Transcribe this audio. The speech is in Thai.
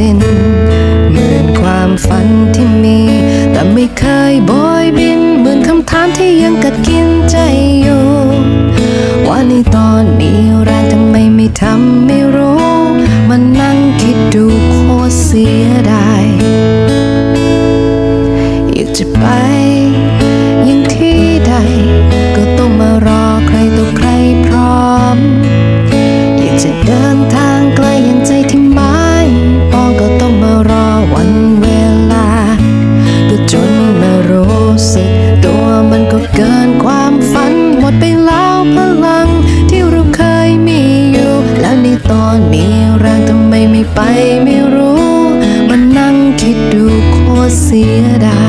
ดิน เหมือนความฝันที่มี แต่ไม่เคยบอยบิน เหมือนคำถามที่ยังกัดกินใจอยู่ ว่าในตอนนี้แรงทำไมไม่ทำไม่รู้ มันนั่งคิดดูโคตรเสีย แรงทำไมไม่ไปไม่รู้ มานั่งคิดดูโคตรเสียดาย